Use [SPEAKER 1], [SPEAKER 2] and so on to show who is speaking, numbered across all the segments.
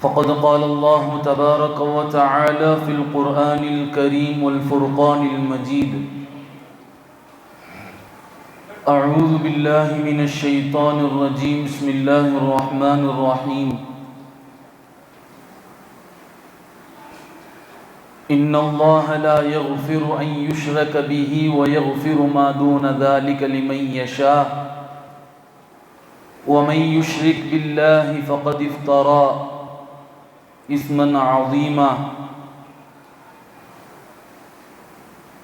[SPEAKER 1] فقد قال الله تبارك وتعالى في القرآن الكريم والفرقان المجيد. أعوذ بالله من الشيطان الرجيم. بسم الله الرحمن الرحيم. إن الله لا يغفر أن يشرك به ويغفر ما دون ذلك لمن يشاء. ومن يشرك بالله فقد افترى. إثما عظيما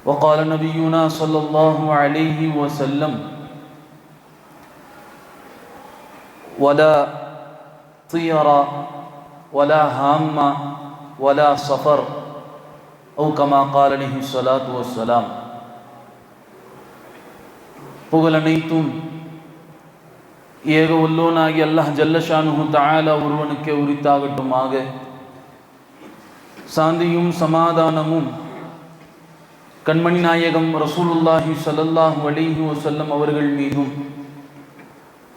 [SPEAKER 1] وقال نبينا صلى الله عليه وسلم ولا طير ولا هام ولا صفر أو كما قال عليه الصلاة والسلام புகழ் அனைத்தும் ஏக உள்ளோனாகி அல்லாஹ் ஜல்லஷானு தாலா ஒருவனுக்கே உரித்தாகட்டுமாக சாந்தியும் சமாதானமும். கண்மணி நாயகம் ரசூலுல்லாஹி ஸல்லல்லாஹு அலைஹி வசல்லம் அவர்கள் மீதும்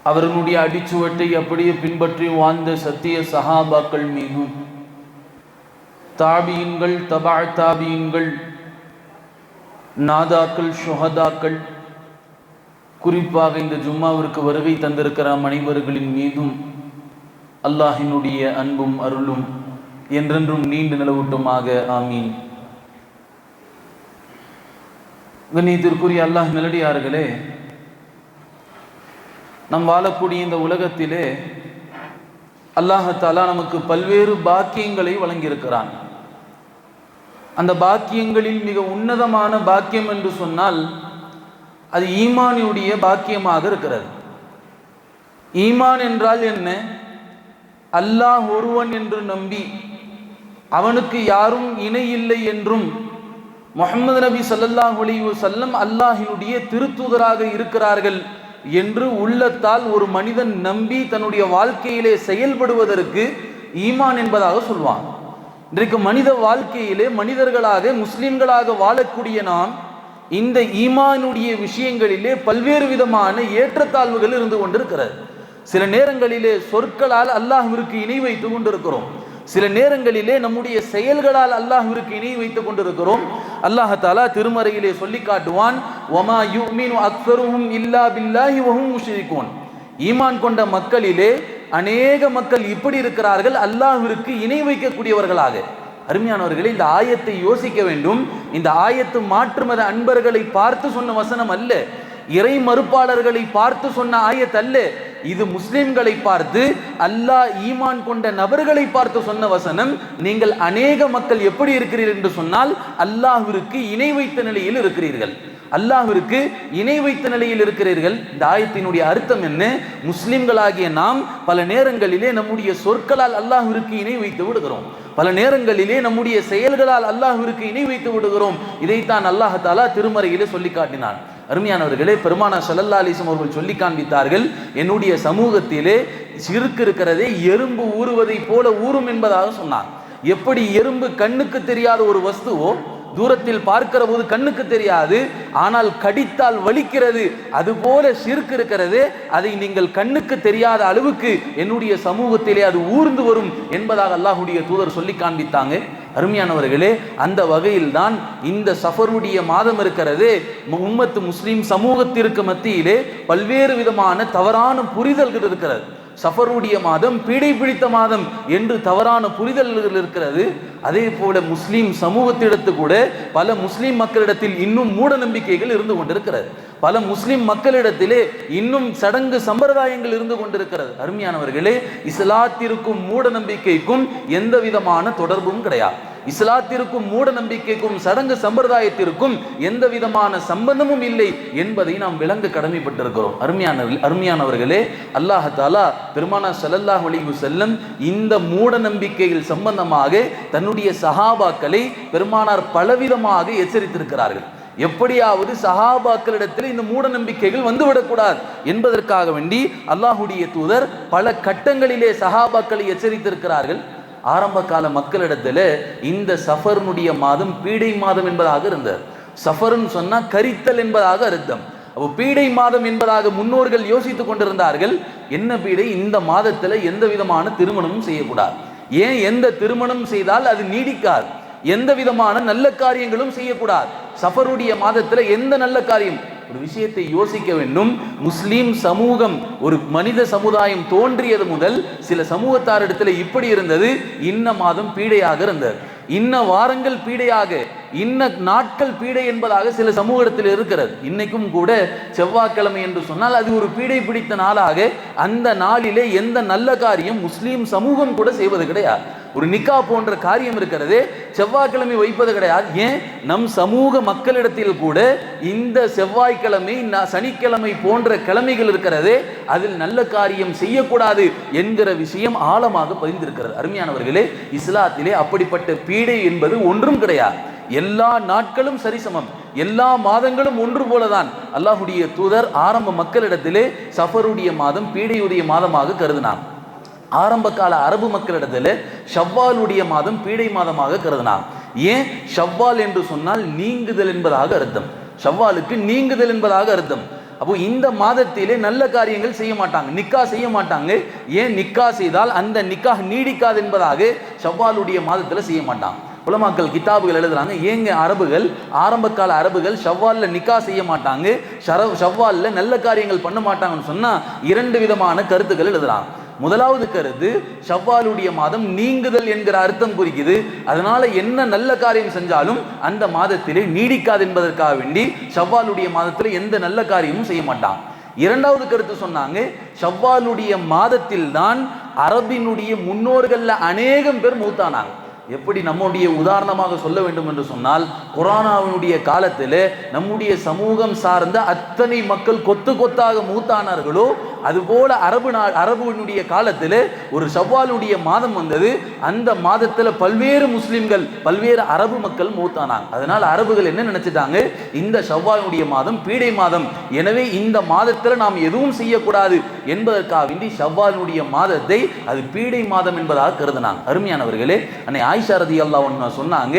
[SPEAKER 1] அவர்களுடைய அடிச்சுவட்டை அப்படியே பின்பற்றி வாழ்ந்த சத்திய சஹாபாக்கள் மீதும் தாபியின்கள் தபா தாபியின்கள் நாதாக்கள் ஷுஹதாக்கள் குறிப்பாக இந்த ஜும்மாவிற்கு வருகை தந்திருக்கிற அனைவர்களின் மீதும் அல்லாஹினுடைய அன்பும் அருளும். என்றென்றும் நீண்டு நிலவூட்டுமாக ஆமீன். கண்ணியத்திற்குரிய அல்லாஹ் நிலடியார்களே நம் வாழக்கூடிய இந்த உலகத்திலே அல்லாஹத்தாலா நமக்கு பல்வேறு பாக்கியங்களை வழங்கியிருக்கிறான். அந்த பாக்கியங்களில் மிக உன்னதமான பாக்கியம் என்று சொன்னால் அது ஈமானியுடைய பாக்கியமாக இருக்கிறது. ஈமான் என்றால் என்ன? அல்லாஹ் ஒருவன் என்று நம்பி அவனுக்கு யாரும் இணை இல்லை என்றும் முகமது நபி சல்லல்லாஹ் அலைஹி செல்லம் அல்லாஹினுடைய திருத்தூதராக இருக்கிறார்கள் என்று உள்ளத்தால் ஒரு மனிதன் நம்பி தன்னுடைய வாழ்க்கையிலே செயல்படுவதற்கு ஈமான் என்பதாக சொல்வான். இன்றைக்கு மனித வாழ்க்கையிலே மனிதர்களாக முஸ்லிம்களாக வாழக்கூடிய நாம் இந்த ஈமானுடைய விஷயங்களிலே பல்வேறு விதமான ஏற்றத்தாழ்வுகள் இருந்து கொண்டிருக்கிறது. சில நேரங்களிலே சொற்களால் அல்லாஹிற்கு இணை வைத்து கொண்டிருக்கிறோம். சில நேரங்களிலே நம்முடைய செயல்களால் அல்லாஹிற்கு இணை வைத்துக் கொண்டிருக்கிறோம். அல்லாஹாலா திருமறையிலே சொல்லி காட்டுவான் ஒமா யுமினு அக்சருஹும் இல்லா பில்லாஹி வஹும் முஷ்ரிகூன். ஈமான் கொண்ட மக்களிலே அநேக மக்கள் இப்படி இருக்கிறார்கள் அல்லாஹிற்கு இணை வைக்கக்கூடியவர்களாக. அருமையானவர்களே இந்த ஆயத்தை யோசிக்க வேண்டும். இந்த ஆயத்து மாற்றுமத அன்பர்களை பார்த்து சொன்ன வசனம் அல்ல இறை மறுப்பாளர்களை பார்த்து சொன்ன ஆயத்தல்ல. இது முஸ்லிம்களை பார்த்து அல்லாஹ் ஈமான் கொண்ட நபர்களை பார்த்து சொன்ன வசனம் நீங்கள் அநேக மக்கள் எப்படி இருக்கிறீர்கள் என்று சொன்னால் அல்லாஹிற்கு இணை வைத்த நிலையில் இருக்கிறீர்கள். அல்லாஹிற்கு இணை வைத்த நிலையில் இருக்கிறீர்கள். இந்த ஆயத்தினுடைய அர்த்தம் என்ன? முஸ்லிம்களாகிய நாம் பல நேரங்களிலே நம்முடைய சொற்களால் அல்லாஹிற்கு இணை வைத்து விடுகிறோம். பல நேரங்களிலே நம்முடைய செயல்களால் அல்லாஹிற்கு இணை வைத்து விடுகிறோம். இதைத்தான் அல்லாஹாலா திருமறையிலே சொல்லி காட்டினான். அருமையானவர்களே பெருமானா சல்லல்லா அலிசம் அவர்கள் சொல்லி காண்பித்தார்கள் என்னுடைய சமூகத்திலே சிறுக்கு இருக்கிறதே எறும்பு ஊறுவதை போல ஊறும் என்பதாக சொன்னார். எப்படி எறும்பு கண்ணுக்கு தெரியாத ஒரு வஸ்துவோ தூரத்தில் பார்க்கிற போது கண்ணுக்கு தெரியாது ஆனால் கடித்தால் வலிக்கிறது அதுபோல சிறுக்கு இருக்கிறது அதை நீங்கள் கண்ணுக்கு தெரியாத அளவுக்கு என்னுடைய சமூகத்திலே அது ஊர்ந்து வரும் என்பதாக அல்லாஹுடைய தூதர் சொல்லி காண்பித்தாங்க. அருமையானவர்களே அந்த வகையில் தான் இந்த சஃபருடைய மாதம் இருக்கிறது. உம்மத்து முஸ்லீம் சமூகத்திற்கு மத்தியிலே பல்வேறு விதமான தவறான புரிதல்கள் இருக்கிறது. சஃபருடைய மாதம் பீடை பிடித்த மாதம் என்று தவறான புரிதல்கள் இருக்கிறது. அதே போல முஸ்லீம் சமூகத்திடத்து கூட பல முஸ்லீம் மக்களிடத்தில் இன்னும் மூட நம்பிக்கைகள் இருந்து கொண்டிருக்கிறது. பல முஸ்லிம் மக்களிடத்திலே இன்னும் சடங்கு சம்பிரதாயங்கள் இருந்து கொண்டிருக்கிறது. அருமையானவர்களே இஸ்லாத்திற்கும் மூட நம்பிக்கைக்கும் எந்த விதமான தொடர்பும் கிடையாது. இஸ்லாத்திற்கும் மூட நம்பிக்கைக்கும் சடங்கு சம்பிரதாயத்திற்கும் எந்த விதமான சம்பந்தமும் இல்லை என்பதை நாம் விளங்க கடமைப்பட்டிருக்கிறோம். அருமையான அருமையானவர்களே அல்லாஹ் தாலா பெருமானா ஸல்லல்லாஹு அலைஹி செல்லம் இந்த மூட நம்பிக்கையில் சம்பந்தமாக தன்னுடைய சஹாபாக்களை பெருமானார் பலவிதமாக எச்சரித்திருக்கிறார்கள். எப்படியாவது சஹாபாக்களிடத்தில் இந்த மூட நம்பிக்கைகள் வந்துவிடக்கூடாது என்பதற்காக வேண்டி அல்லாஹுடைய தூதர் பல கட்டங்களிலே சஹாபாக்களை எச்சரித்திருக்கிறார்கள். ஆரம்ப கால மக்களிடத்தில் இந்த சஃபர்னுடைய மாதம் பீடை மாதம் என்பதாக இருந்தது. சஃபர்னு சொன்னா கரித்தல் என்பதாக அர்த்தம். அப்போ பீடை மாதம் என்பதாக முன்னோர்கள் யோசித்துக் கொண்டிருந்தார்கள். என்ன பீடை? இந்த மாதத்தில் எந்த விதமான திருமணமும் செய்யக்கூடாது. ஏன் எந்த திருமணம் செய்தால் அது நீடிக்காது? எந்த விதமான நல்ல காரியங்களும் செய்யக்கூடாது? சஃபருடைய மாதத்துல எந்த நல்ல காரியம்? ஒரு விஷயத்தை யோசிக்க வேண்டும். முஸ்லீம் சமூகம் ஒரு மனித சமுதாயம் தோன்றியது முதல் சில சமூகத்தாரிடத்தில் இப்படி இருந்தது. இன்ன மாதம் பீடையாக இருந்தது இன்ன வாரங்கள் பீடையாக இன்ன நாட்கள் பீடை என்பதாக சில சமூகத்தில் இருக்கிறது. இன்னைக்கும் கூட செவ்வாய்க்கிழமை என்று சொன்னால் அது ஒரு பீடை பிடித்த நாளாக அந்த நாளிலே எந்த நல்ல காரியம் முஸ்லீம் சமூகம் கூட செய்வது கிடையாது. ஒரு நிக்கா போன்ற காரியம் இருக்கிறது. செவ்வாய்க்கிழமை வைப்பது கிடையாது. ஏன்? நம் சமூக மக்களிடத்தில் கூட இந்த செவ்வாய்க்கிழமை சனிக்கிழமை போன்ற கிழமைகள் இருக்கிறது. அதில் நல்ல காரியம் செய்யக்கூடாது என்கிற விஷயம் ஆழமாக பதிந்திருக்கிறது. அருமையானவர்களே இஸ்லாத்திலே அப்படிப்பட்ட பீடை என்பது ஒன்றும் கிடையாது. எல்லா நாட்களும் சரிசமம். எல்லா மாதங்களும் ஒன்று போலதான். அல்லாஹுடைய தூதர் ஆரம்ப மக்களிடத்திலே சஃபருடைய மாதம் பீடையுடைய மாதமாக கருதினான் ஆரம்ப கால அரபு மக்களிடத்தில் ஷவ்வாலுடைய மாதம் பீடை மாதமாக கருதினார். ஏன்? ஷவ்வால் என்று சொன்னால் நீங்குதல் என்பதாக அர்த்தம். ஷவ்வாலுக்கு நீங்குதல் என்பதாக அர்த்தம். அப்போ இந்த மாதத்திலே நல்ல காரியங்கள் செய்ய மாட்டாங்க. நிக்கா செய்ய மாட்டாங்க. ஏன்? நிக்கா செய்தால் அந்த நிக்கா நீடிக்காது என்பதாக ஷவ்வாலுடைய மாதத்தில் செய்ய மாட்டாங்க. உலமாக்கள் கிதாபுகள் எழுதுறாங்க. ஏங்க அரபுகள் ஆரம்ப கால அரபுகள் ஷவ்வாலில் நிக்கா செய்ய மாட்டாங்க. ஷரவ் ஷவ்வாலில் நல்ல காரியங்கள் பண்ண மாட்டாங்கன்னு சொன்னால் இரண்டு விதமான கருத்துக்கள் எழுதுறாங்க. முதலாவது கருத்து ஷவ்வாலுடைய மாதம் நீங்குதல் என்கிற அர்த்தம் குறிக்குது அதனால என்ன நல்ல காரியம் செஞ்சாலும் அந்த மாதத்திலே நீடிக்காது என்பதற்காக வேண்டி ஷவ்வாலுடைய மாதத்தில் எந்த நல்ல காரியமும் செய்ய மாட்டான். இரண்டாவது கருத்து சொன்னாங்க ஷவ்வாலுடைய மாதத்தில் தான் அரபினுடைய முன்னோர்களில் அநேகம் பேர் மூத்தானாங்க. எப்படி நம்முடைய உதாரணமாக சொல்ல வேண்டும் என்று சொன்னால் கொரோனாவினுடைய காலத்தில் நம்முடைய சமூகம் சார்ந்த அத்தனை மக்கள் கொத்து கொத்தாக மூத்தானார்களோ அதுபோல அரபு நா அரபுனுடைய காலத்தில் ஒரு ஷவ்வாலுடைய மாதம் வந்தது. அந்த மாதத்தில் பல்வேறு முஸ்லிம்கள் பல்வேறு அரபு மக்கள் மூத்தானாங்க. அதனால் அரபுகள் என்ன நினச்சிட்டாங்க? இந்த ஷவ்வாலுடைய மாதம் பீடை மாதம். எனவே இந்த மாதத்தில் நாம் எதுவும் செய்யக்கூடாது என்பதற்காக வேண்டி ஷவ்வாலுடைய மாதத்தை அது பீடை மாதம் என்பதாக கருதினாங்க. அருமையானவர்களே அன்னை ஆயிஷா ரதி அல்லா சொன்னாங்க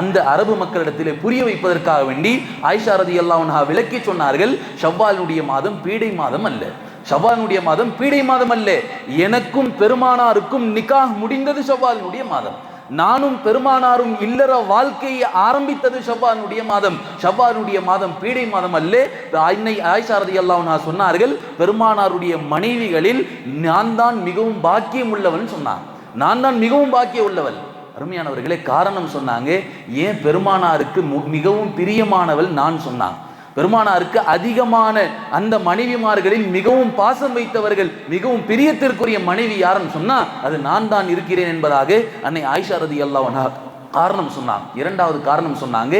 [SPEAKER 1] அந்த அரபு மக்களிடத்திலே புரிய வைப்பதற்காக வேண்டி ஆயிஷா ரதி அல்லா விளக்கி சொன்னார்கள் ஷவ்வாலுடைய மாதம் பீடை மாதம் அல்ல. ஷவ்வாலுடைய மாதம் பீடை மாதம் அல்ல எனக்கும் பெருமானாருக்கும் நிக்காஹ் முடிந்தது ஷவாலினுடைய மாதம். நானும் பெருமானாரும் இல்லற வாழ்க்கையை ஆரம்பித்தது ஷவ்வானுடைய மாதம். ஷவ்வானுடைய மாதம் பீடை மாதம் அல்ல அன்னை ஆயிஷாரதி அல்லா சொன்னார்கள் பெருமானாருடைய மனைவிகளில் நான் தான் மிகவும் பாக்கியம் உள்ளவன் சொன்னான். நான் தான் மிகவும் பாக்கியம் உள்ளவள் அருமையானவர்களே காரணம் சொன்னாங்க ஏன் பெருமானாருக்கு மு- மிகவும் பிரியமானவள் நான் சொன்னான். பெருமானாருக்கு அதிகமான அந்த மனைவிமார்களில் மிகவும் பாசம் வைத்தவர்கள் மிகவும் பிரியத்திற்குரிய மனைவி யாருன்னு சொன்னா அது நான் தான் இருக்கிறேன் என்பதாக அன்னை ஆயிஷா ரதி அல்லாஹ் காரணம் சொன்னாங்க. இரண்டாவது காரணம் சொன்னாங்க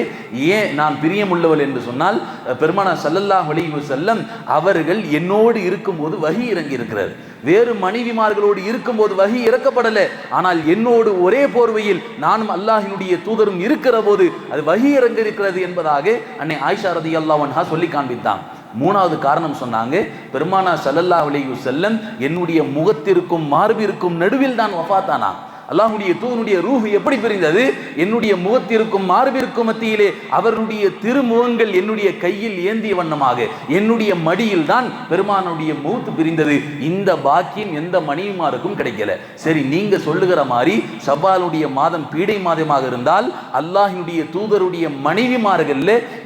[SPEAKER 1] ஏன் நான் பிரியமுள்ளவள் என்று சொன்னால் பெருமானா சல்லல்லா அலைஹி செல்லம் அவர்கள் என்னோடு இருக்கும்போது வகி இறங்கி இருக்கிறார் வேறு மனைவிமார்களோடு இருக்கும்போது வகி இறக்கப்படலை. ஆனால் என்னோடு ஒரே போர்வையில் நானும் அல்லாஹினுடைய தூதரும் இருக்கிற போது அது வகி இறங்க இருக்கிறது என்பதாக அன்னை ஆயிஷா ரதி அல்லாவன்ஹா சொல்லி காண்பித்தான். மூணாவது காரணம் சொன்னாங்க பெருமானா சல்லல்லா அலைஹி செல்லம் என்னுடைய முகத்திற்கும் மார்பிற்கும் நடுவில் தான் வஃபாத்தானா அல்லாஹுடைய தூதனுடைய ரூஹு எப்படி பிரிந்தது? என்னுடைய முகத்திற்கும் மார்பிற்கும் மத்தியிலே அவருடைய திருமுகங்கள் என்னுடைய கையில் ஏந்திய வண்ணமாக என்னுடைய மடியில் தான் பெருமானுடைய மூத்து பிரிந்தது. இந்த பாக்கியம் எந்த மனைவிமாருக்கும் கிடைக்கல. சரி நீங்க சொல்லுகிற மாதிரி சபாலுடைய மாதம் பீடை மாதமாக இருந்தால் அல்லாஹினுடைய தூதருடைய மனைவிமார்கள்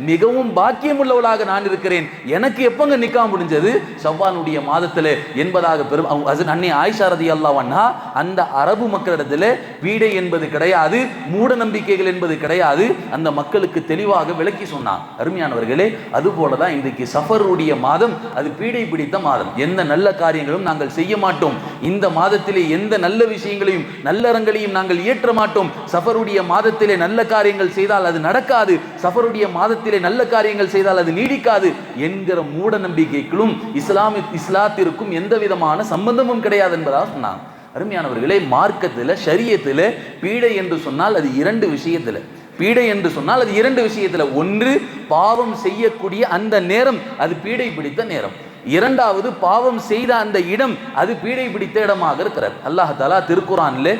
[SPEAKER 1] மிகவும் பாக்கியம் உள்ளவளாக நான் இருக்கிறேன். எனக்கு எப்பங்க நிக்கா முடிஞ்சது? சவ்வானுடைய மாதத்துல என்பதாக பெரும் அன்னை ஆயிஷாரதி அல்லாவன்னா அந்த அரபு மக்களிடத்தில் மார்க்கத்தில் பீடை என்பது கிடையாது மூட நம்பிக்கைகள் என்பது கிடையாது அந்த மக்களுக்கு தெளிவாக விளக்கி சொன்னான். அருமையானவர்களே அதுபோல தான் இன்றைக்கு சஃபருடைய மாதம் அது பீடை பிடித்த மாதம். எந்த நல்ல காரியங்களும் நாங்கள் செய்ய மாட்டோம். இந்த மாதத்திலே எந்த நல்ல விஷயங்களையும் நல்லறங்களையும் நாங்கள் இயற்ற மாட்டோம். சஃபருடைய மாதத்திலே நல்ல காரியங்கள் செய்தால் அது நடக்காது. சஃபருடைய மாதத்திலே நல்ல காரியங்கள் செய்தால் அது நீடிக்காது என்கிற மூட நம்பிக்கைகளும் இஸ்லாமி இஸ்லாத்திற்கும் எந்த விதமான சம்பந்தமும் கிடையாது என்பதாக சொன்னாங்க அருமையானவர்களே மார்க்கத்தில் ஷரியத்தில் பீடை என்று சொன்னால் அது இரண்டு விஷயத்தில். பீடை என்று சொன்னால் அது இரண்டு விஷயத்தில். ஒன்று பாவம் செய்யக்கூடிய அந்த நேரம் அது பீடை பிடித்த நேரம். இரண்டாவது பாவம் செய்த அந்த இடம் அது பீடை பிடித்த இடமாக இருக்கிறது. அல்லாஹாலா திருக்குறான்ல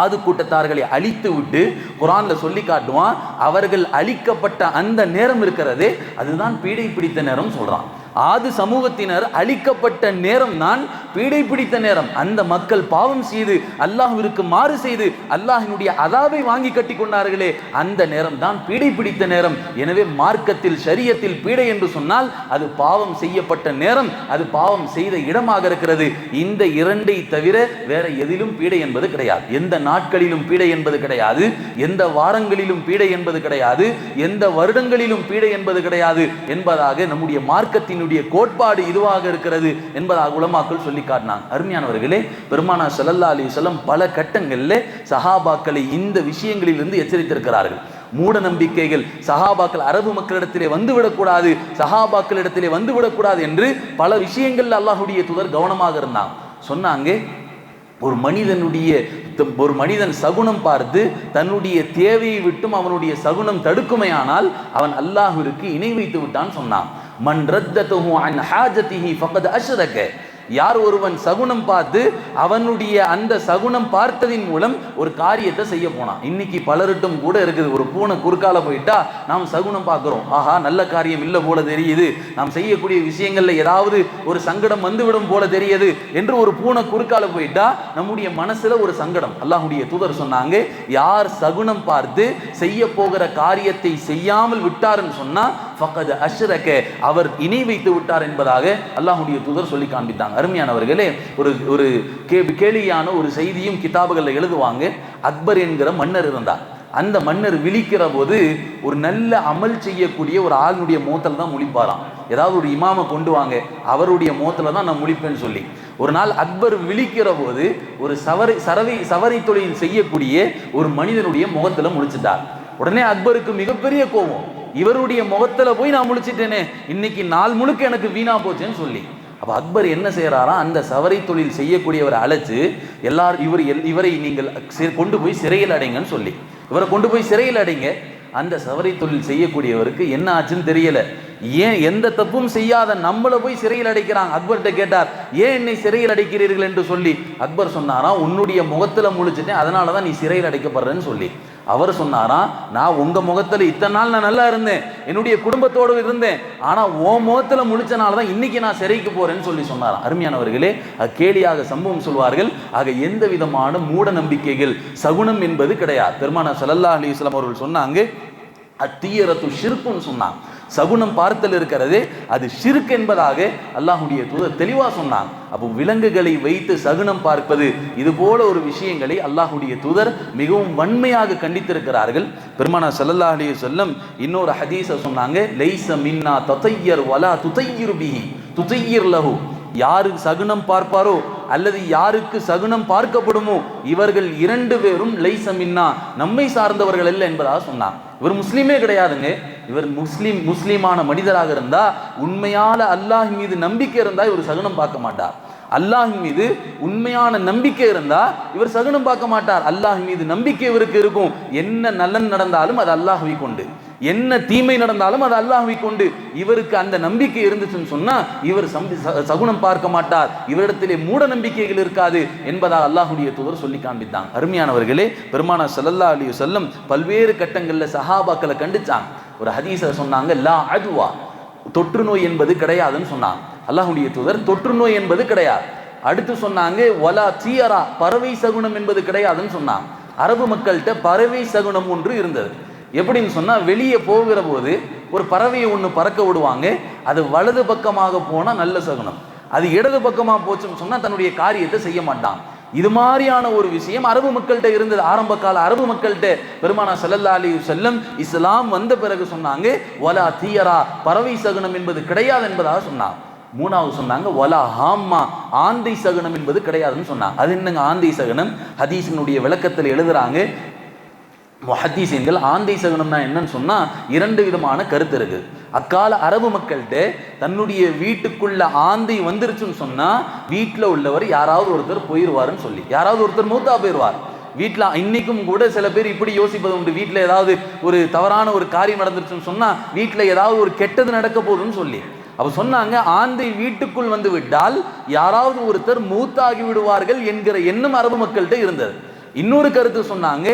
[SPEAKER 1] ஆது கூட்டத்தார்களை அழித்து விட்டு குரான்ல சொல்லி காட்டுவான் அவர்கள் அழிக்கப்பட்ட அந்த நேரம் இருக்கிறதே அதுதான் பீடை பிடித்த நேரம் சொல்றான். ஆது சமூகத்தினர் அழிக்கப்பட்ட நேரம் தான் பீடை பிடித்த நேரம். அந்த மக்கள் பாவம் செய்து அல்லாஹுவிற்கு மாறு செய்து அல்லாஹினுடைய அதாவை வாங்கி கட்டி கொண்டார்களே அந்த நேரம் தான் பீடை பிடித்த நேரம். எனவே மார்க்கத்தில் சரியத்தில் பீடை என்று சொன்னால் அது பாவம் செய்யப்பட்ட நேரம் அது பாவம் செய்த இடமாக இருக்கிறது. இந்த இரண்டை தவிர வேற எதிலும் பீடை என்பது கிடையாது. எந்த நாட்களிலும் பீடை என்பது கிடையாது. எந்த வாரங்களிலும் பீடை என்பது கிடையாது. எந்த வருடங்களிலும் பீடை என்பது கிடையாது என்பதாக நம்முடைய மார்க்கத்தினுடைய கோட்பாடு இதுவாக இருக்கிறது என்பதாக உலமாக்கள் சொல்லி காட்டினாங்க. அருமையானவர்களே பெருமானா ஸல்லல்லாஹு அலி வஸல்லம் பல கட்டங்களில் சஹாபாக்களை இந்த விஷயங்களிலிருந்து எச்சரித்திருக்கிறார்கள். மூட நம்பிக்கைகள் சஹாபாக்கள் அரபு மக்களிடத்திலே வந்துவிடக்கூடாது சஹாபாக்களிடத்திலே வந்துவிடக்கூடாது என்று பல விஷயங்கள் அல்லாஹுடைய துதர் கவனமாக இருந்தாங்க. சொன்னாங்க ஒரு மனிதனுடைய ஒரு மனிதன் சகுனம் பார்த்து தன்னுடைய தேவையை விட்டும் அவனுடைய சகுனம் தடுக்குமையானால் அவன் அல்லாஹுவிற்கு இணை வைத்து விட்டான் சொன்னான். மன் ரத்தத்துஹு அன் ஹாஜத்திஹி ஃபகத் அஷ்ரக. யார் ஒருவன் சகுனம் பார்த்து அவனுடைய அந்த சகுனம் பார்த்ததின் மூலம் ஒரு காரியத்தை செய்ய போனான். இன்னைக்கு பலருட்டும் கூட இருக்குது. ஒரு பூனை குறுக்கால போயிட்டா நாம் சகுனம் பார்க்குறோம். ஆஹா நல்ல காரியம் இல்லை போல தெரியுது. நாம் செய்யக்கூடிய விஷயங்கள்ல ஏதாவது ஒரு சங்கடம் வந்துவிடும் போல தெரியுது என்று ஒரு பூனை குறுக்கால போயிட்டா நம்முடைய மனசுல ஒரு சங்கடம். அல்லாஹுடைய தூதர் சொன்னாங்க யார் சகுனம் பார்த்து செய்ய போகிற காரியத்தை செய்யாமல் விட்டாருன்னு சொன்னா ஃபக்கத் அஷ்ரக அவர் இணை வைத்து விட்டார் என்பதாக அல்லாஹுடைய தூதர் சொல்லி காண்பித்தாங்க. அருமையானவர்களே ஒரு ஒரு கே கேலியான ஒரு செய்தியும் கிதாபுகளில் எழுதுவாங்க. அக்பர் என்கிற மன்னர் இருந்தார். அந்த மன்னர் விழிக்கிற போது ஒரு நல்ல அமல் செய்யக்கூடிய ஒரு ஆளுடைய மூத்தல் தான் முழிப்பாராம். ஏதாவது ஒரு இமாமை கொண்டு வாங்க அவருடைய மூத்தில் தான் நான் முழிப்பேன்னு சொல்லி. ஒரு நாள் அக்பர் விழிக்கிற போது ஒரு சவரை சரவை சவரை தொழில் செய்யக்கூடிய ஒரு மனிதனுடைய முகத்தில் முழிச்சிட்டார். உடனே அக்பருக்கு மிகப்பெரிய கோபம். இவருடைய முகத்துல போய் நான் முழிச்சிட்டேனே. இன்னைக்கு நாள் முழுக்க எனக்கு வீணா போச்சேன்னு சொல்லி. அப்ப அக்பர் என்ன செய்கிறாரா அந்த சவரை தொழில் செய்யக்கூடியவரை அழைச்சு எல்லார் இவர் எல்- இவரை நீங்கள் சி- கொண்டு போய் சிறையில் அடைங்கன்னு சொல்லி. இவரை கொண்டு போய் சிறையில் அடைங்க. அந்த சவரை தொழில் செய்யக்கூடியவருக்கு என்ன ஆச்சுன்னு தெரியல. ஏன் எந்த தப்பும் செய்யாத நம்மளை போய் சிறையில் அடைக்கிறாங்க? அக்பர்கிட்ட கேட்டார் ஏன் என்னை சிறையில் அடைக்கிறீர்கள்? என்று சொல்லி. அக்பர் சொன்னாராம் உன்னுடைய முகத்துல முழிச்சிட்டேன். அதனால தான் நீ சிறையில் அடைக்கப்படுறேன்னு சொல்லி. அவர் சொன்னாராம் நான் உங்கள் முகத்தில் இத்தனை நாள் நான் நல்லா இருந்தேன். என்னுடைய குடும்பத்தோடு இருந்தேன். ஆனால் உன் முகத்தில் முழிச்சனால தான் இன்றைக்கி நான் சிறைக்கு போகிறேன்னு சொல்லி சொன்னாராம். அருமையானவர்களே கேலியாக சம்பவம் சொல்வார்கள். ஆக எந்த விதமான மூட நம்பிக்கைகள் சகுனம் என்பது கிடையாது. திருமண ஸல்லல்லாஹு அலைஹி அவர்கள் சொன்னாங்க அத்தீயரத்து ஷிர்குன்னு சொன்னான் சகுனம் பார்த்தல் இருக்கிறது அது ஷிர்க் என்பதாக அல்லாஹுடைய தூதர் தெளிவாக சொன்னான். அப்போ விலங்குகளை வைத்து சகுனம் பார்ப்பது இது போல ஒரு விஷயங்களை அல்லாஹுடைய தூதர் மிகவும் வன்மையாக கண்டித்திருக்கிறார்கள். பெருமானா ஸல்லல்லாஹு அலைஹி இன்னொரு ஹதீஸை சொன்னாங்க லைச மின்னா ததையர் வலா துதையிரு பிஹி துதையிர் லஹு. யாரு சகுனம் பார்ப்பாரோ அல்லது யாருக்கு சகுனம் பார்க்கப்படுமோ இவர்கள் இரண்டு பேரும் லைசமின்னா நம்மை சார்ந்தவர்கள் அல்ல என்பதாக சொன்னான். இவர் முஸ்லீமே கிடையாதுங்க. இவர் முஸ்லீம் முஸ்லீமான மனிதராக இருந்தா உண்மையான அல்லாஹ் மீது நம்பிக்கை இருந்தா இவர் சகுனம் பார்க்க மாட்டார். அல்லாஹ் மீது உண்மையான நம்பிக்கை இருந்தா இவர் சகுனம் பார்க்க மாட்டார். அல்லாஹ் மீது நம்பிக்கை இவருக்கு இருக்கும். என்ன நலன் நடந்தாலும் அது அல்லாஹுவை கொண்டு. என்ன தீமை நடந்தாலும் அது அல்லாஹ்வை கொண்டு இவருக்கு அந்த நம்பிக்கை இருந்துச்சுன்னு சொன்னா இவர் ச- சகுனம் பார்க்க மாட்டார். இவரிடத்திலே மூட நம்பிக்கைகள் இருக்காது என்பதாக அல்லாஹுடைய தூதர் சொல்லி காண்பித்தாங்க அருமையானவர்களே பெருமானா சல்லல்லா அலி சொல்லம் பல்வேறு கட்டங்களில் சஹாபாக்களை கண்டிச்சாங்க. ஒரு ஹதீஸை சொன்னாங்க லா அதுவா. தொற்று நோய் என்பது கிடையாதுன்னு சொன்னாங்க. அல்லாஹுடைய தூதர் தொற்று நோய் என்பது கிடையாது. அடுத்து சொன்னாங்க வலா தீயரா. பறவை சகுனம் என்பது கிடையாதுன்னு சொன்னாங்க. அரபு மக்கள்கிட்ட பறவை சகுனம் ஒன்று இருந்தது. எப்படின்னு சொன்னால் வெளியே போகிற போது ஒரு பறவையை ஒன்று பறக்க விடுவாங்க. அது வலது பக்கமாக போனால் நல்ல சகுனம். அது இடது பக்கமாக போச்சுன்னு சொன்னால் தன்னுடைய காரியத்தை செய்ய மாட்டான். இது மாதிரியான ஒரு விஷயம் அரபு மக்கள்கிட்ட இருந்தது. ஆரம்ப கால அரபு மக்கள்கிட்ட பெருமானா சல்லல்லா அலி செல்லம் இஸ்லாம் வந்த பிறகு சொன்னாங்க வலா தீயரா. பறவை சகுனம் என்பது கிடையாது என்பதாக சொன்னாங்க மூணாவது சொன்னாங்க ஒலா ஹாம்மா. ஆந்தை சகுனம் என்பது கிடையாதுன்னு சொன்னாங்க அது என்னங்க ஆந்தை சகுனம்? ஹதீஸினுடைய விளக்கத்தில் எழுதுறாங்க முஹத்தீசீன்கள் ஆந்தை சகுனம்னா என்னன்னு சொன்னால் இரண்டு விதமான கருத்து இருக்குது அக்கால அரபு மக்கள்கிட்ட தன்னுடைய வீட்டுக்குள்ள ஆந்தை வந்துருச்சுன்னு சொன்னால் வீட்டில் உள்ளவர் யாராவது ஒருத்தர் போயிடுவாருன்னு சொல்லி யாராவது ஒருத்தர் மூத்தா போயிடுவார் வீட்டில் இன்னைக்கும் கூட சில பேர் இப்படி யோசிப்பது உண்டு. வீட்டில் ஏதாவது ஒரு தவறான ஒரு காரியம் நடந்துருச்சுன்னு சொன்னால் வீட்டில் ஏதாவது ஒரு கெட்டது நடக்க போகுதுன்னு சொல்லி. அப்போ சொன்னாங்க ஆந்தை வீட்டுக்குள் வந்து விட்டால் யாராவது ஒருத்தர் மூத்தாகி விடுவார்கள் என்கிற எண்ணம் அரபு மக்கள்கிட்ட இருந்தது. இன்னொரு கருத்து சொன்னாங்க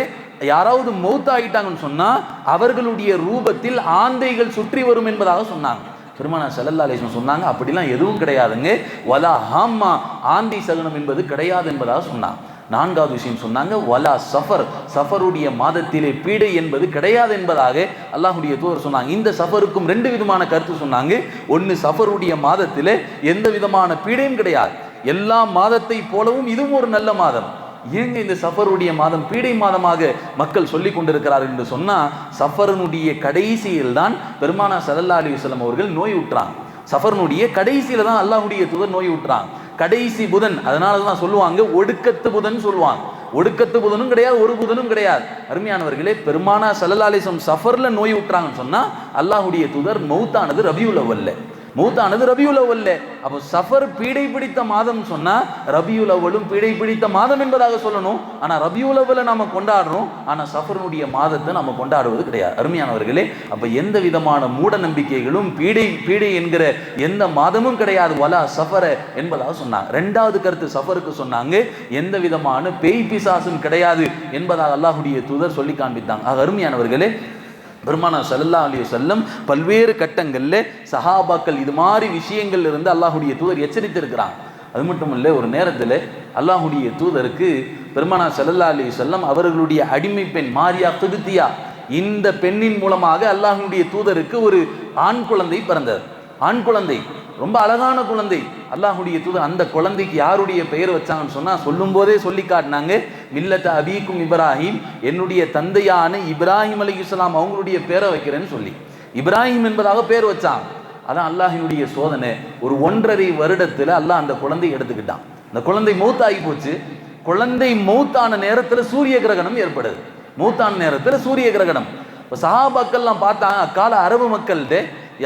[SPEAKER 1] யாராவது மௌத்தாகிட்டாங்கன்னு சொன்னால் அவர்களுடைய ரூபத்தில் ஆந்தைகள் சுற்றி வரும் என்பதாக சொன்னாங்க. பெருமானா செல்லல்லா அலிஸ்லம் சொன்னாங்க அப்படிலாம் எதுவும் கிடையாதுங்க. வலா ஹாம்மா ஆந்தி சகுனம் என்பது கிடையாது என்பதாக சொன்னாங்க. நான்காவது விஷயம் சொன்னாங்க வலா சஃபர் சஃபருடைய மாதத்திலே பீடை என்பது கிடையாது என்பதாக அல்லாஹுடைய தூதர் சொன்னாங்க. இந்த சஃபருக்கும் ரெண்டு விதமான கருத்து சொன்னாங்க. ஒன்று சஃபருடைய மாதத்திலே எந்த விதமான பீடையும் கிடையாது. எல்லா மாதத்தை போலவும் இதுவும் ஒரு நல்ல மாதம். ஏங்க இந்த சஃபருடைய மாதம் பீடை மாதமாக மக்கள் சொல்லி கொண்டிருக்கிறார்கள் என்று சொன்னால் சஃபரனுடைய கடைசியில் தான் பெருமானா சதல்லா அலி அவர்கள் நோய் விட்டுறாங்க சஃபரனுடைய கடைசியில் தான் அல்லாஹுடைய தூதர் நோய் விட்டுறாங்க கடைசி புதன் அதனால தான் சொல்லுவாங்க ஒடுக்கத்து புதன் சொல்லுவாங்க. ஒடுக்கத்து புதனும் கிடையாது ஒரு புதனும் கிடையாது. அருமையானவர்களே பெருமானா சல்லல்லா சஃபரில் நோய் விட்டுறாங்கன்னு சொன்னால் அல்லாஹுடைய தூதர் மௌத்தானது ரபியுல் அவ்வல்ல. மூத்தானது ரபியுல் அவ்வல்ல அப்போ சஃபர் பீடை பிடித்த மாதம் சொன்னா ரபியுல் பீடை பிடித்த மாதம் என்பதாக சொல்லணும். ஆனா ரபியுல் அவ்வலை நாம கொண்டாடுறோம். ஆனா சஃபருடைய மாதத்தை நம்ம கொண்டாடுவது கிடையாது. அருமையானவர்களே அப்ப எந்த விதமான மூட நம்பிக்கைகளும் பீடை பீடை என்கிற எந்த மாதமும் கிடையாது. வலா சஃபர என்பதாக சொன்னாங்க. ரெண்டாவது கருத்து சஃபருக்கு சொன்னாங்க. எந்த விதமான பேய் பிசாசும் கிடையாது என்பதாக அல்லாஹுடைய தூதர் சொல்லி காண்பித்தாங்க. ஆக அருமையானவர்களே பெருமானா சல்லா அலி செல்லம் பல்வேறு கட்டங்களில் சஹாபாக்கள் இது மாதிரி விஷயங்கள்ல இருந்து அல்லாஹுடைய தூதர் எச்சரித்திருக்கிறாங்க. அது மட்டும் இல்லை ஒரு நேரத்தில் அல்லாஹுடைய தூதருக்கு பெருமானா சல்லல்லா அலி செல்லம் அவர்களுடைய அடிமை பெண் மாரியா துடுத்தியா இந்த பெண்ணின் மூலமாக அல்லாஹுடைய தூதருக்கு ஒரு ஆண் குழந்தை பிறந்தது. ஆண் குழந்தை. ரொம்ப அழகான குழந்தை. அல்லாஹுடைய தூது அந்த குழந்தைக்கு யாருடைய பெயர் வச்சாங்கன்னு சொன்னா சொல்லும் போதே சொல்லி காட்டினாங்க மில்லத்த அபீக்கும் இப்ராஹிம் என்னுடைய தந்தையான இப்ராஹிம் அலி இஸ்லாம் அவங்களுடைய பேரை வைக்கிறேன்னு சொல்லி. இப்ராஹிம் என்பதாக பேர் வச்சான் அதான் அல்லாஹினுடைய சோதனை. ஒரு ஒன்றரை வருடத்துல அல்லாஹ் அந்த குழந்தை எடுத்துக்கிட்டான். அந்த குழந்தை மூத்தாகி போச்சு. குழந்தை மௌத்தான நேரத்துல சூரிய கிரகணம் ஏற்படுது. மௌத்தான நேரத்துல சூரிய கிரகணம். இப்போ சஹாபாக்கள்லாம் பார்த்தாங்க அக்கால அரபு மக்கள்கிட்ட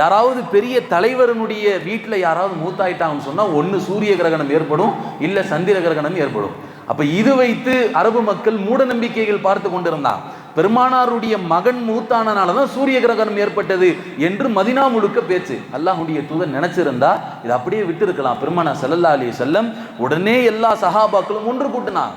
[SPEAKER 1] யாராவது பெரிய தலைவரனுடைய வீட்டில் யாராவது மூத்தாயிட்டாங்கன்னு சொன்னால் ஒன்று சூரிய கிரகணம் ஏற்படும் இல்லை சந்திர கிரகணம் ஏற்படும். அப்போ இது வைத்து அரபு மக்கள் மூட நம்பிக்கைகள் பார்த்து கொண்டிருந்தாங்க பெருமானாருடைய மகன் மூத்தானனால தான் சூரிய கிரகணம் ஏற்பட்டது என்று மதினா முழுக்க பேச்சு. அல்லாஹுடைய தூதர் நினைச்சிருந்தா இது அப்படியே விட்டுருக்கலாம். பெருமானா செல்லல்லா அலி செல்லம் உடனே எல்லா சஹாபாக்களும் ஒன்று கூட்டினாங்க.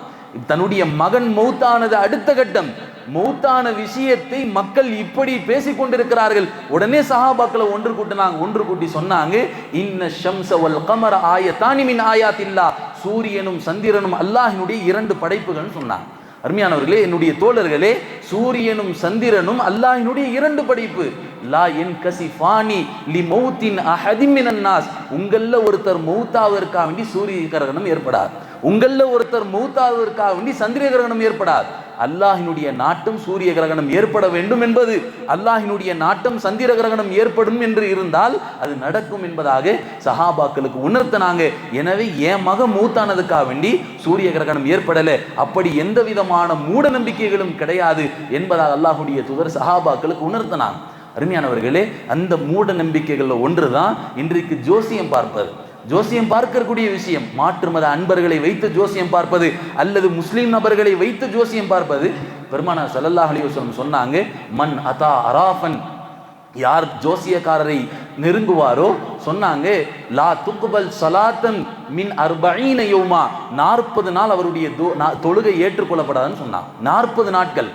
[SPEAKER 1] தன்னுடைய மகன் மௌத்தானது அடுத்த கட்டம் மௌத்தான விஷயத்தை மக்கள் இப்படி பேசிக் கொண்டிருக்கிறார்கள். உடனே சஹாபாக்களை ஒன்று கூட்டினாங்க ஒன்று கூட்டி சொன்னாங்க இன்ன ஷம்சவல் கமர ஆயத்தானி மின் ஆயாத்தில்லா. சூரியனும் சந்திரனும் அல்லாஹினுடைய இரண்டு படைப்புகள்னு சொன்னாங்க. அருமையானவர்களே என்னுடைய தோழர்களே சூரியனும் சந்திரனும் அல்லாஹினுடைய இரண்டு படைப்பு. லா என் கசி ஃபானி லி மௌத்தின் அஹதிமின் அன்னாஸ் உங்களில் ஒருத்தர் மௌத்தாவதற்காக வேண்டி சூரிய கிரகணம் ஏற்படாது. உங்களில் ஒருத்தர் மௌத்தாவதற்காக வேண்டி சந்திர கிரகணம் ஏற்படாது. அல்லாஹினுடைய நாட்டம் சூரிய கிரகணம் ஏற்பட வேண்டும் என்பது அல்லாஹினுடைய நாட்டம் சந்திர கிரகணம் ஏற்படும் என்று இருந்தால் அது நடக்கும் என்பதாக சஹாபாக்களுக்கு உணர்த்தினாங்க. எனவே என் மக மூத்தானதுக்காக வேண்டி சூரிய கிரகணம் ஏற்படலை. அப்படி எந்த விதமான மூட நம்பிக்கைகளும் கிடையாது என்பதாக அல்லாஹுடைய தூதர் சஹாபாக்களுக்கு உணர்த்தினாங்க. அருமையானவர்களே அந்த மூட நம்பிக்கைகளில் ஒன்று தான் இன்றைக்கு ஜோசியம் பார்ப்பது. ஜோசியம் பார்க்கக்கூடிய விஷயம். மாற்று மத அன்பர்களை வைத்து ஜோசியம் பார்ப்பது அல்லது முஸ்லீம் நபர்களை வைத்து ஜோசியம் பார்ப்பது. பெருமானா சல்லல்லாஹ் அலி சொன்னாங்க மன் அதா அராஃபன். யார் ஜோசியக்காரரை நெருங்குவாரோ சொன்னாங்க லா துக்குபல் சலாத்தன் மின் அர்பஈன யோமா. நாற்பது நாள் அவருடைய தொ- நா- தொழுகை ஏற்றுக்கொள்ளப்படாதுன்னு சொன்னான். நாற்பது நாட்கள்.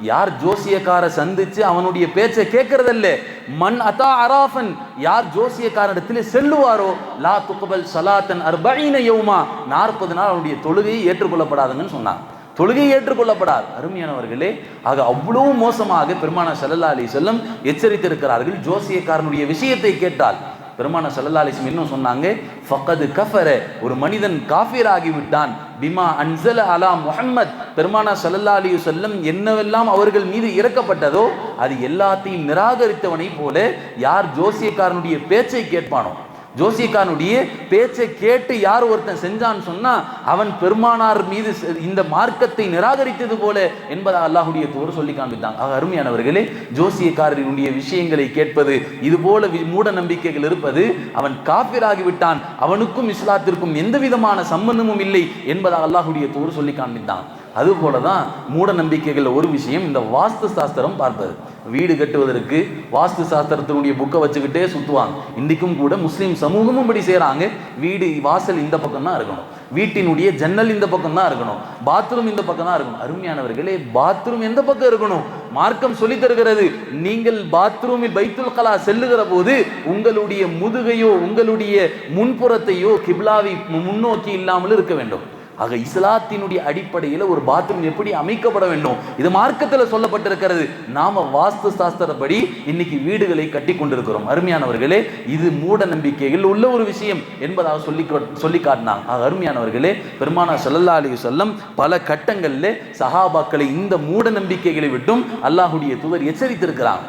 [SPEAKER 1] யார் ஜோசியக்கார சந்திச்சு அவனுடைய பேச்சை கேட்கறதில்ல. மண் அதா அராஃபன் யார் ஜோசியக்காரிடத்தில் செல்லுவாரோ? லா துக்கபல் சலாத்தன் அர்பைன யௌமா. நாற்பது நாள் அவனுடைய தொழுகையை ஏற்றுக்கொள்ளப்படாதுங்கன்னு சொன்னான். தொழுகை ஏற்றுக்கொள்ளப்படாது. அருமையானவர்களே ஆக அவ்வளவு மோசமாக பெருமான சல்லல்லா அலி செல்லம் எச்சரித்திருக்கிறார்கள் ஜோசியக்காரனுடைய விஷயத்தை கேட்டால். பெருமான சல்லா இன்னும் சொன்னாங்க ஃபக்கது கஃபர. ஒரு மனிதன் காஃபீர் ஆகிவிட்டான் பிமா அன்சல அலா முஹம்மத். பெருமானா சல்லல்லா அலி செல்லம் என்னவெல்லாம் அவர்கள் மீது இறக்கப்பட்டதோ அது எல்லாத்தையும் நிராகரித்தவனை போல யார் ஜோசியக்காரனுடைய பேச்சை கேட்பானோ? ஜோசிகானுடைய பேச்சை கேட்டு யார் ஒருத்தன் செஞ்சான்னு சொன்னா அவன் பெருமானார் மீது செ- இந்த மார்க்கத்தை நிராகரித்தது போல என்பதை அல்லாஹுடைய தூர் சொல்லி காண்பித்தாங்க. ஆக அருமையானவர்களே ஜோசியக்காரனுடைய விஷயங்களை கேட்பது இது போல வி- மூட நம்பிக்கைகள் இருப்பது அவன் காபிராகிவிட்டான் அவனுக்கும் இஸ்லாத்திற்கும் எந்த விதமான சம்பந்தமும் இல்லை என்பதை அல்லாஹுடைய தூர் சொல்லி காண்பித்தான். அதுபோல தான் மூட நம்பிக்கைகள் ஒரு விஷயம் இந்த வாஸ்து சாஸ்திரம் பார்ப்பது வீடு கட்டுவதற்கு வாஸ்து சாஸ்திரத்தினுடைய புக்கை வச்சுக்கிட்டே சுற்றுவாங்க இன்றைக்கும் கூட முஸ்லீம் சமூகமும் இப்படி செய்கிறாங்க வீடு வாசல் இந்த பக்கம் தான் இருக்கணும். வீட்டினுடைய ஜன்னல் இந்த பக்கம் தான் இருக்கணும். பாத்ரூம் இந்த பக்கம் தான் இருக்கணும். அருமையானவர்களே பாத்ரூம் எந்த பக்கம் இருக்கணும்? மார்க்கம் சொல்லி தருகிறது. நீங்கள் பாத்ரூமில் பைத்துல் கலா செல்லுகிற போது உங்களுடைய முதுகையோ உங்களுடைய முன்புறத்தையோ கிப்லாவை முன்னோக்கி இல்லாமல் இருக்க வேண்டும். ஆக இஸ்லாத்தினுடைய அடிப்படையில் ஒரு பாத்ரூம் எப்படி அமைக்கப்பட வேண்டும்? இது மார்க்கத்தில் சொல்லப்பட்டிருக்கிறது. நாம வாஸ்து சாஸ்திரப்படி இன்னைக்கு வீடுகளை கட்டி கொண்டிருக்கிறோம். அருமையானவர்களே இது மூட நம்பிக்கைகள் உள்ள ஒரு விஷயம் என்பதாக சொல்லி சொல்லி காட்டினாங்க ஆக அருமையானவர்களே பெருமானா ஸல்லல்லாஹு அலி சொல்லம் பல கட்டங்களில் சஹாபாக்களை இந்த மூட நம்பிக்கைகளை விட்டும் அல்லாஹுடைய தூதர் எச்சரித்திருக்கிறாங்க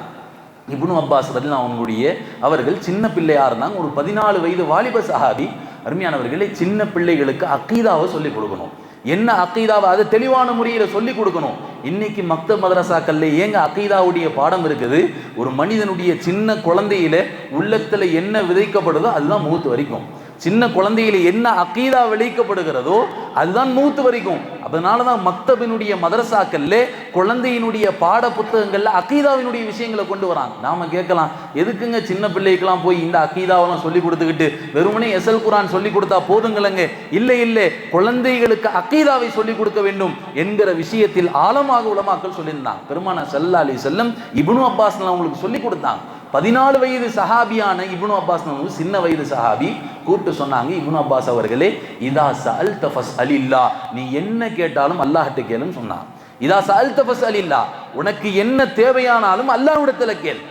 [SPEAKER 1] இப்னு அப்பாஸ் ரலியல்லாஹு அவங்களுடைய அவர்கள் சின்ன பிள்ளையா இருந்தாங்க ஒரு பதினாலு வயது வாலிப சஹாபி அருமையானவர்களே சின்ன பிள்ளைகளுக்கு அக்கீதாவை சொல்லிக் கொடுக்கணும். என்ன அக்கீதாவை அதை தெளிவான முறையில் சொல்லிக் கொடுக்கணும். இன்னைக்கு மக்த மதரசாக்கள்ல ஏங்க அக்கீதாவுடைய பாடம் இருக்குது? ஒரு மனிதனுடைய சின்ன குழந்தையில உள்ளத்துல என்ன விதைக்கப்படுதோ அதுதான் மூத்து வரைக்கும். சின்ன குழந்தையில என்ன அக்கீதா விளைக்கப்படுகிறதோ அதுதான் மூத்து வரைக்கும். அதனால தான் மக்தபினுடைய மதரசாக்கள்ல குழந்தையினுடைய பாட புத்தகங்கள்ல அக்கீதாவினுடைய விஷயங்களை கொண்டு வராங்க. நாம கேட்கலாம் எதுக்குங்க சின்ன பிள்ளைக்கெல்லாம் போய் இந்த அக்கீதாவெல்லாம் சொல்லி கொடுத்துக்கிட்டு வெறுமனே எசல் குரான் சொல்லி கொடுத்தா போதுங்களங்க? இல்லை இல்லை குழந்தைகளுக்கு அக்கீதாவை சொல்லி கொடுக்க வேண்டும் என்கிற விஷயத்தில் ஆழமாக உலமாக்கள் சொல்லியிருந்தாங்க. பெருமான சல்லா அலி செல்லம் இபுனு அப்பாஸ் அவங்களுக்கு சொல்லி கொடுத்தாங்க. பதினாலு வயது சஹாபியான இப்னு அப்பாஸ் சின்ன வயது சஹாபி கூப்பிட்டு சொன்னாங்க இப்னு அப்பாஸ் அவர்களே இதா சல் தஃபஸ் அலில்லா நீ என்ன கேட்டாலும் அல்லாஹ்ட்ட கேளுன்னு சொன்னான். இதா சல் தஃபஸ் அலில்லா உனக்கு என்ன தேவையானாலும் அல்லாஹ்விடத்துல கேள்.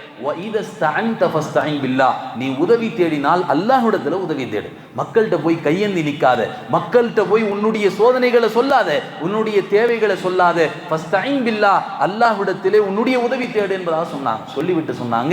[SPEAKER 1] நீ உதவி தேடினால் அல்லாஹ்விடத்தில் உதவி தேடு. மக்கள்கிட்ட போய் கையேந்தி நிற்காத மக்கள்கிட்ட போய் உன்னுடைய சோதனைகளை சொல்லாத. உன்னுடைய தேவைகளை சொல்லாத. பில்லா அல்லாஹ்விடத்திலே உன்னுடைய உதவி தேடு என்பதாக சொன்னாங்க. சொல்லிவிட்டு சொன்னாங்க.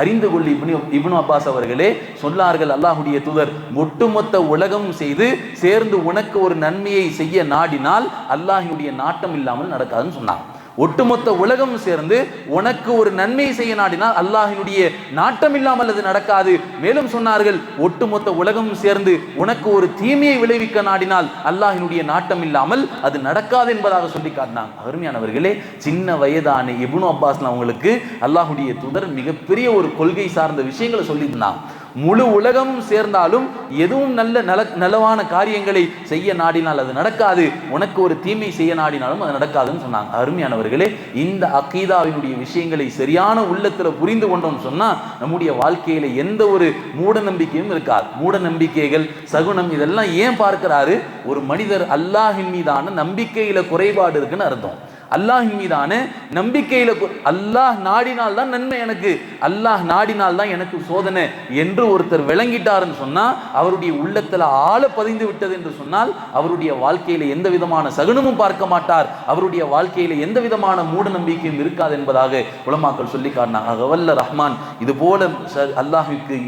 [SPEAKER 1] அறிந்து கொள்ளி இப்னு அப்பாஸ் அவர்களே சொன்னார்கள் அல்லாஹுடைய தூதர் ஒட்டுமொத்த உலகம் செய்து சேர்ந்து உனக்கு ஒரு நன்மையை செய்ய நாடினால் அல்லாஹுடைய நாட்டம் இல்லாமல் நடக்காதுன்னு சொன்னாங்க. ஒட்டுமொத்த உலகம் சேர்ந்து உனக்கு ஒரு நன்மை செய்ய நாடினால் அல்லாஹினுடைய நாட்டம் இல்லாமல் அது நடக்காது. மேலும் சொன்னார்கள் ஒட்டுமொத்த உலகம் சேர்ந்து உனக்கு ஒரு தீமையை விளைவிக்க நாடினால் அல்லாஹினுடைய நாட்டம் இல்லாமல் அது நடக்காது என்பதாக சொல்லி காட்டினாங்க. அருமையானவர்களே சின்ன வயதான இபுனு அப்பாஸ் அவங்களுக்கு அல்லாஹுடைய துதர் மிகப்பெரிய ஒரு கொள்கை சார்ந்த விஷயங்களை சொல்லியிருந்தாங்க. முழு உலகமும் சேர்ந்தாலும் எதுவும் நல்ல நல நலவான காரியங்களை செய்ய நாடினால் அது நடக்காது. உனக்கு ஒரு தீமை செய்ய நாடினாலும் அது நடக்காதுன்னு சொன்னாங்க. அருமையானவர்களே இந்த அக்கீதாவினுடைய விஷயங்களை சரியான உள்ளத்துல புரிந்து கொண்டோம்னு சொன்னா நம்முடைய வாழ்க்கையில எந்த ஒரு மூட நம்பிக்கையும் இருக்காது. மூட நம்பிக்கைகள் சகுனம் இதெல்லாம் ஏன் பார்க்கிறாரு? ஒரு மனிதர் அல்லாஹின் மீதான நம்பிக்கையில குறைபாடு இருக்குன்னு அர்த்தம். அல்லாஹ் மீதான நம்பிக்கையில அல்லாஹ் நாடினால் தான் நன்மை எனக்கு. அல்லாஹ் நாடினால் தான் எனக்கு சோதனை என்று ஒருத்தர் விளங்கிட்டாருன்னு சொன்னா அவருடைய உள்ளத்துல ஆழ பதிந்து விட்டது என்று சொன்னால் அவருடைய வாழ்க்கையில எந்த விதமான சகுனமும் பார்க்க மாட்டார். அவருடைய வாழ்க்கையில எந்த விதமான மூட நம்பிக்கையும் இருக்காது என்பதாக உலமாக்கள் சொல்லி காட்டினாங்க. அகவல்ல ரஹ்மான் இது போல ச-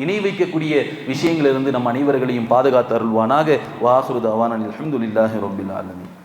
[SPEAKER 1] இணை வைக்கக்கூடிய விஷயங்களிலிருந்து நம் அனைவர்களையும் பாதுகாத்து அருள்வானாக. வாசுருத அலமதுல்லாஹி அல்ஹம்துலில்லாஹி ரப்பில்